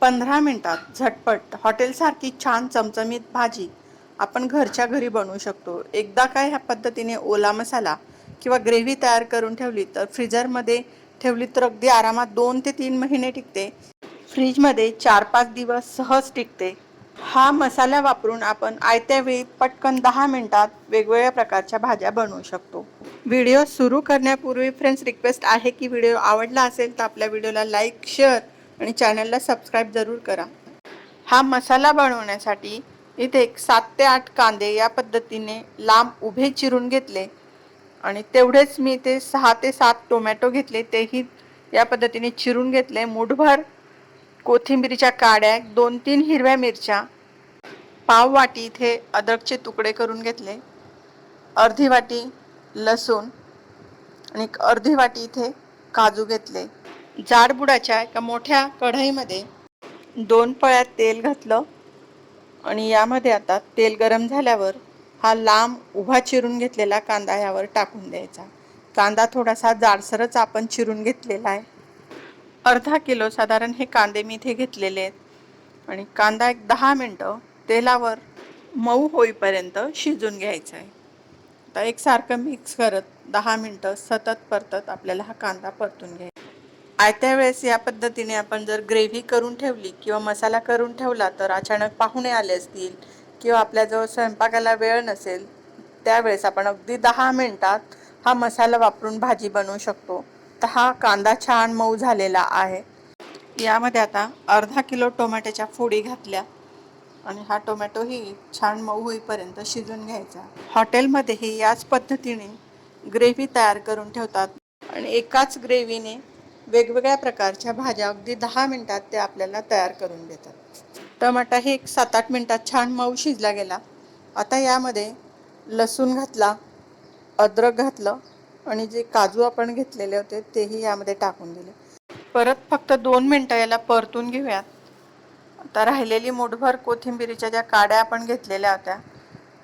पंधरा मिनटात झटपट हॉटेलसारखी छान चमचमीत भाजी आपण घरच्या घरी बनवू शकतो. एकदा काय ह्या पद्धतीने ओला मसाला किंवा ग्रेव्ही तयार करून ठेवली तर फ्रीजरमध्ये ठेवली तर अगदी आरामात दोन ते तीन महिने टिकते. फ्रीजमध्ये चार पाच दिवस सहज टिकते. हा मसाला वापरून आपण आयत्या वेळी पटकन दहा मिनिटात वेगवेगळ्या प्रकारच्या भाज्या बनवू शकतो. व्हिडिओ सुरू करण्यापूर्वी फ्रेंड्स रिक्वेस्ट आहे की व्हिडिओ आवडला असेल तर आपल्या व्हिडिओला लाईक शेअर आणि चॅनलला सबस्क्राईब जरूर करा. हा मसाला बनवण्यासाठी इथे एक सात ते आठ कांदे या पद्धतीने लांब उभे चिरून घेतले. आणि तेवढेच मी ते सहा ते सात टोमॅटो घेतले तेही या पद्धतीने चिरून घेतले. मुठभर कोथिंबीरीच्या काड्या दोन तीन हिरव्या मिरच्या पाव वाटी इथे अद्रकचे तुकडे करून घेतले अर्धी वाटी लसूण आणि एक अर्धी वाटी इथे काजू घेतले. जाडबुडाच्या एका मोठ्या कढईमध्ये दोन पळ्यात तेल घातलं आणि यामध्ये आता तेल गरम झाल्यावर हा लांब उभा चिरून घेतलेला कांदा यावर टाकून द्यायचा. कांदा थोडासा जाडसरच आपण चिरून घेतलेला आहे. अर्धा किलो साधारण हे कांदे मी इथे घेतलेले आहेत. आणि कांदा एक दहा मिनटं तेलावर मऊ होईपर्यंत शिजून घ्यायचा आहे. आता एकसारखं मिक्स करत दहा मिनटं सतत परतत आपल्याला हा कांदा परतून घ्यायचा आयत्या वेळेस या पद्धतीने आपण जर ग्रेव्ही करून ठेवली किंवा मसाला करून ठेवला तर अचानक पाहुणे आले असतील किंवा आपल्याजवळ स्वयंपाकाला वेळ नसेल त्यावेळेस आपण अगदी दहा मिनटात हा मसाला वापरून भाजी बनवू शकतो. तर हा कांदा छान मऊ झालेला आहे. यामध्ये आता अर्धा किलो टोमॅटोच्या फोडी घातल्या आणि हा टोमॅटोही छान मऊ होईपर्यंत शिजून घ्यायचा. हॉटेलमध्येही याच पद्धतीने ग्रेव्ही तयार करून ठेवतात आणि एकाच ग्रेव्हीने वेगवेगळ्या प्रकारच्या भाज्या अगदी दहा मिनटात ते आपल्याला तयार करून देतात. टमाटा हे एक सात आठ मिनटात छान मऊ शिजला गेला. आता यामध्ये लसूण घातला अद्रक घातलं आणि जे काजू आपण घेतलेले होते तेही यामध्ये टाकून दिले. परत फक्त दोन मिनटं याला परतून घेऊयात. आता राहिलेली मुठभर कोथिंबिरीच्या ज्या काड्या आपण घेतलेल्या होत्या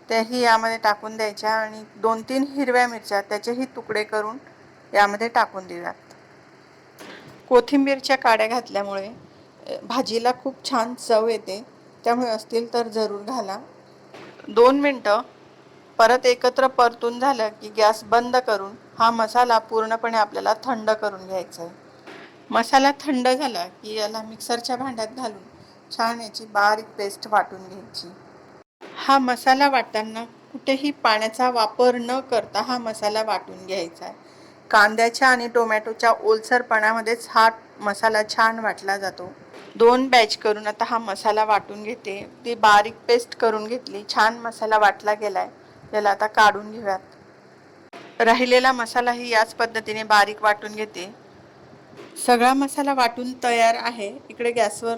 त्याही यामध्ये टाकून द्यायच्या आणि दोन तीन हिरव्या मिरच्या त्याचेही तुकडे करून यामध्ये टाकून देऊयात. कोथिंबीरच्या काड्या घातल्यामुळे भाजीला खूप छान चव येते. त्यामुळे असतील तर जरूर घाला. दोन मिनटं. परत एकत्र परतून झालं की गॅस बंद करून हा मसाला पूर्णपणे आपल्याला थंड करून घ्यायचा आहे. मसाला थंड झाला की याला मिक्सरच्या भांड्यात घालून छान याची बारीक पेस्ट वाटून घ्यायची. हा मसाला वाटताना कुठेही पाण्याचा वापर न करता हा मसाला वाटून घ्यायचा आहे. कांद्याच्या आणि टोमॅटोच्या ओलसरपणामध्येच हा मसाला छान वाटला जातो. दोन बॅच करून आता हा मसाला वाटून घेते. ती बारीक पेस्ट करून घेतली. छान मसाला वाटला गेलाय. याला आता काढून घेऊयात. राहिलेला मसालाही याच पद्धतीने बारीक वाटून घेते. सगळा मसाला वाटून तयार आहे. इकडे गॅसवर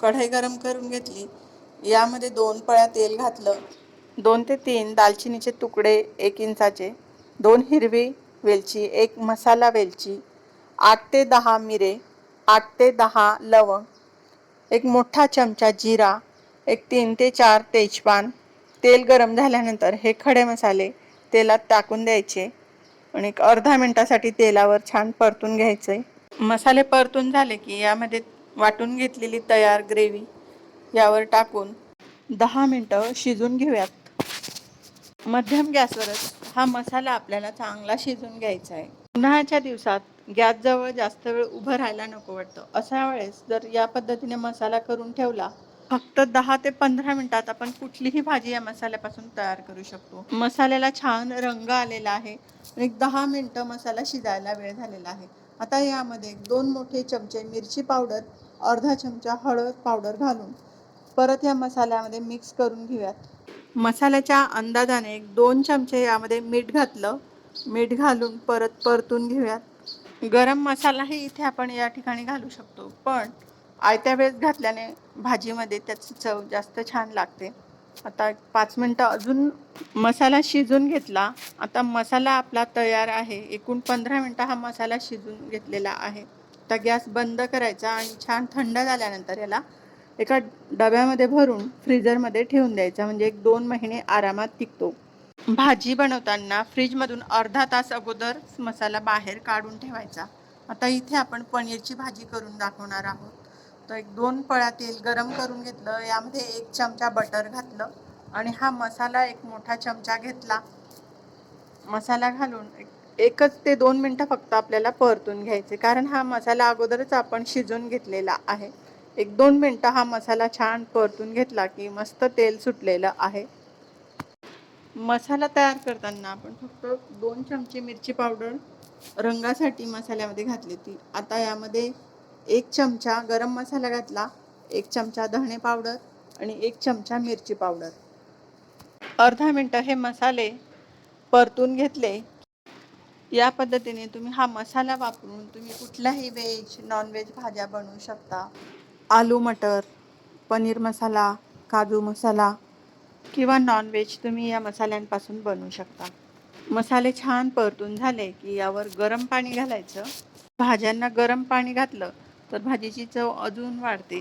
कढई गरम करून घेतली. यामध्ये दोन पळ्या तेल घातलं. दोन ते तीन दालचिनीचे तुकडे एक इंचाचे. दोन हिरवी वेलची एक मसाला वेलची आठ ते दहा मिरे आठ ते दहा लवंग एक मोठा चमचा जिरा एक तीन ते चार तेजपान तेल गरम झाल्यानंतर हे खडे मसाले तेलात टाकून द्यायचे आणि एक अर्धा मिनटासाठी तेलावर छान परतून घ्यायचे. मसाले परतून झाले की यामध्ये वाटून घेतलेली तयार ग्रेव्ही यावर टाकून दहा मिनटं शिजून घेऊयात. मध्यम गॅसवरच हा मसाला आपल्याला चांगला शिजून घ्यायचा आहे. उन्हाळ्याच्या दिवसात गॅसजवळ जास्त वेळ उभं राहायला नको वाटतं. अशा वेळेस जर या पद्धतीने मसाला करून ठेवला फक्त दहा ते पंधरा मिनिटात आपण कुठलीही भाजी या मसाल्यापासून तयार करू शकतो. मसाल्याला छान रंग आलेला आहे. एक दहा मिनटं मसाला शिजायला वेळ झालेला आहे. आता यामध्ये दोन मोठे चमचे मिरची पावडर अर्धा चमचा हळद पावडर घालून परत या मसाल्यामध्ये मिक्स करून घेऊयात. मसाल्याच्या अंदाजाने एक दोन चमचे यामध्ये मीठ घातलं. मीठ घालून परत परतून घेऊयात. गरम मसालाही इथे आपण या ठिकाणी घालू शकतो. पण आयत्या वेळेस घातल्याने भाजीमध्ये त्याची चव जास्त छान लागते. आता एक पाच मिनटं अजून मसाला शिजून घेतला. आता मसाला आपला तयार आहे. एकूण पंधरा मिनटं हा मसाला शिजून घेतलेला आहे. आता गॅस बंद करायचा आणि छान थंड झाल्यानंतर याला एका डब्यामध्ये भरून फ्रीजरमध्ये ठेवून द्यायचा. म्हणजे एक दोन महिने आरामात टिकतो. भाजी बनवताना फ्रीजमधून अर्धा तास अगोदर मसाला बाहेर काढून ठेवायचा. आता इथे आपण पनीरची भाजी करून दाखवणार आहोत. तर एक दोन पळा तेल गरम करून घेतलं. यामध्ये एक चमचा बटर घातलं आणि हा मसाला एक मोठा चमचा घेतला. मसाला घालून एकच ते दोन मिनटं फक्त आपल्याला परतून घ्यायचे. कारण हा मसाला अगोदरच आपण शिजून घेतलेला आहे. एक दोन मिनटं हा मसाला छान परतून घेतला की मस्त तेल सुटलेलं आहे. मसाला तयार करताना आपण फक्त दोन चमचे मिरची पावडर रंगासाठी मसाल्यामध्ये घातली ती आता यामध्ये एक चमचा गरम मसाला घातला एक चमचा धणे पावडर आणि एक चमचा मिरची पावडर. अर्धा मिनटं हे मसाले परतून घेतले. या पद्धतीने तुम्ही हा मसाला वापरून तुम्ही कुठल्याही व्हेज नॉनव्हेज भाज्या बनवू शकता. आलू मटर पनीर मसाला काजू मसाला किंवा नॉनव्हेज तुम्ही या मसाल्यांपासून बनवू शकता. मसाले छान परतून झाले की यावर गरम पाणी घालायचं. भाज्यांना गरम पाणी घातलं तर भाजीची चव अजून वाढते.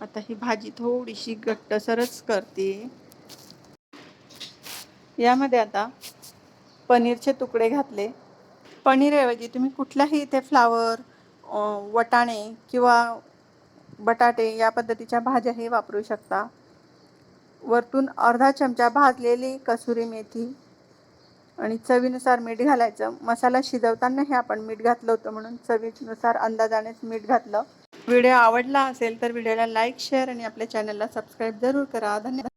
आता ही भाजी थोडीशी घट्टसरच करते. यामध्ये आता पनीरचे तुकडे घातले. पनीरऐवजी तुम्ही कुठलाही इथे फ्लावर वटाणे किंवा बटाटे या पद्धतीच्या भाज्याही वापरू शकता. वरतून अर्धा चमचा भाजलेली कसुरी मेथी आणि चवीनुसार मीठ घालायचं. मसाला शिजवताना हे आपण मीठ घातलं होतं म्हणून चवीनुसार अंदाजानेच मीठ घातलं. व्हिडिओ आवडला असेल तर व्हिडिओला लाईक शेअर आणि आपल्या चॅनलला सबस्क्राईब जरूर करा. धन्यवाद.